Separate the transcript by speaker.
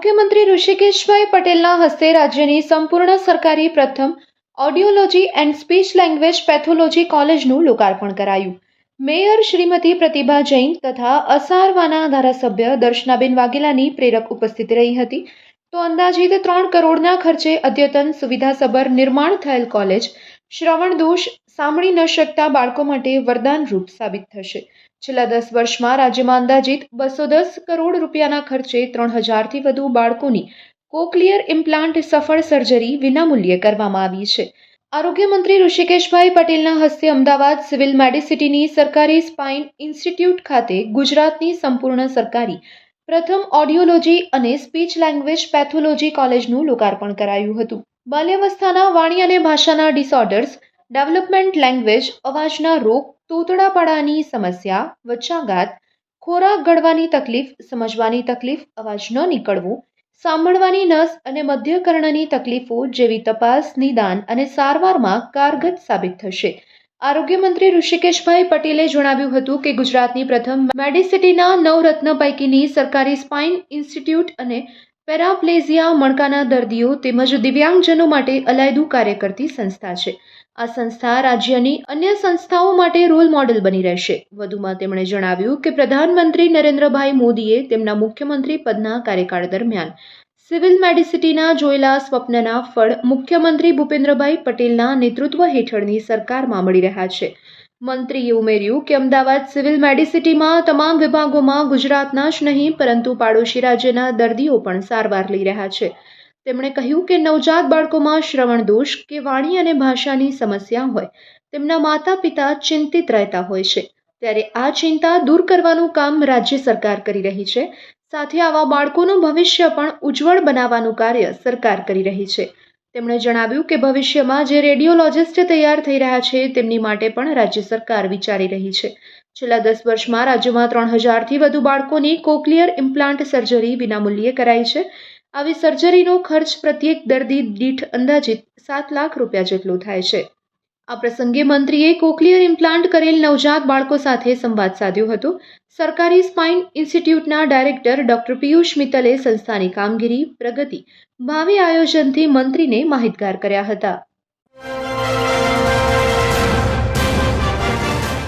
Speaker 1: આરોગ્ય મંત્રી ઋષિકેશભાઈ પટેલના હસ્તે રાજ્યની સંપૂર્ણ સરકારી પ્રથમ audiology and speech language pathology કોલેજનું લોકાર્પણ કરાયું. મેયર શ્રીમતી પ્રતિભા જૈન તથા અસારવાના ધારાસભ્ય દર્શનાબેન વાઘેલાની પ્રેરક ઉપસ્થિત રહી હતી. તો અંદાજિત ત્રણ કરોડના ખર્ચે અદ્યતન સુવિધાસભર નિર્માણ થયેલ કોલેજ શ્રવણ દોષ સાંભળી ન શકતા બાળકો માટે વરદાનરૂપ સાબિત થશે. છેલ્લા દસ વર્ષમાં રાજ્યમાં અંદાજિત બસો દસ કરોડ રૂપિયાના ખર્ચે ત્રણ હજારથી વધુ બાળકોની કોક્લિયર ઇમ્પ્લાન્ટ સફળ સર્જરી વિનામૂલ્યે કરવામાં આવી છે. આરોગ્ય મંત્રી ઋષિકેશભાઈ પટેલના હસ્તે અમદાવાદ સિવિલ મેડિસિટીની સરકારી સ્પાઇન ઇન્સ્ટિટ્યૂટ ખાતે ગુજરાતની સંપૂર્ણ સરકારી પ્રથમ ઓડિયોલોજી અને સ્પીચ લેંગ્વેજ પેથોલોજી કોલેજનું લોકાર્પણ કરાયું હતું. બાલ્યાવસ્થાના વાણી અને ભાષાના ડિસઓર્ડર્સ, ડેવલપમેન્ટ લેંગ્વેજ, અવાજના રોગ તોતડાપાડાની સમસ્યા વચ્ચાઘાત ખોરાક ગળવાની તકલીફ, સમજવાની તકલીફ, અવાજ ન નીકળવું, સાંભળવાની નસ અને મધ્યકર્ણની તકલીફો જેવી તપાસ, નિદાન અને સારવારમાં કારગત સાબિત થશે. આરોગ્ય મંત્રી ઋષિકેશભાઈ પટેલે જણાવ્યું હતું કે ગુજરાતની પ્રથમ મેડિસિટીના નવ રત્ન પૈકીની સરકારી સ્પાઇન ઇન્સ્ટિટ્યૂટ અને પેરાપ્લેઝિયા મણકાના દર્દીઓ તેમજ દિવ્યાંગજનો માટે અલાયદું કાર્ય કરતી સંસ્થા છે. આ સંસ્થા રાજ્યની અન્ય સંસ્થાઓ માટે રોલ મોડેલ બની રહેશે. વધુમાં તેમણે જણાવ્યું કે પ્રધાનમંત્રી નરેન્દ્રભાઈ મોદીએ તેમના મુખ્યમંત્રી પદના કાર્યકાળ દરમિયાન સિવિલ મેડિસિટીના જોયેલા સ્વપ્નના ફળ મુખ્યમંત્રી ભૂપેન્દ્રભાઈ પટેલના નેતૃત્વ હેઠળની સરકારમાં મળી રહ્યા છે. મંત્રીએ ઉમેર્યું કે અમદાવાદ સિવિલ મેડિસિટીમાં તમામ વિભાગોમાં ગુજરાતના જ નહીં, પરંતુ પાડોશી રાજ્યના દર્દીઓ પણ સારવાર લઈ રહ્યા છે. તેમણે કહ્યું કે નવજાત બાળકોમાં શ્રવણ દોષ કે વાણી અને ભાષાની સમસ્યા હોય, તેમના માતા પિતા ચિંતિત રહેતા હોય છે. ત્યારે આ ચિંતા દૂર કરવાનું કામ રાજ્ય સરકાર કરી રહી છે. સાથે આવા બાળકોનું ભવિષ્ય પણ ઉજ્જવળ બનાવવાનું કાર્ય સરકાર કરી રહી છે. તેમણે જણાવ્યું કે ભવિષ્યમાં જે રેડિયોલોજિસ્ટ તૈયાર થઈ રહ્યા છે, તેમની માટે પણ રાજ્ય સરકાર વિચારી રહી છે. છેલ્લા દસ વર્ષમાં રાજ્યમાં ત્રણ હજારથી વધુ બાળકોની કોકલિયર ઇમ્પ્લાન્ટ સર્જરી વિનામૂલ્યે કરાઈ છે. આવી સર્જરીનો ખર્ચ પ્રત્યેક દર્દી દીઠ અંદાજિત સાત લાખ રૂપિયા જેટલો થાય છે. આ પ્રસંગે મંત્રીએ કોક્લિયર ઇમ્પ્લાન્ટ કરેલ નવજાત બાળકો સાથે સંવાદ સાધ્યો હતો. સરકારી સ્પાઇન ઇન્સ્ટિટ્યૂટના ડાયરેક્ટર ડોક્ટર પિયુષ મિત્તલે સંસ્થાની કામગીરી, પ્રગતિ, ભાવિ આયોજનથી મંત્રીને માહિતગાર કર્યા હતા.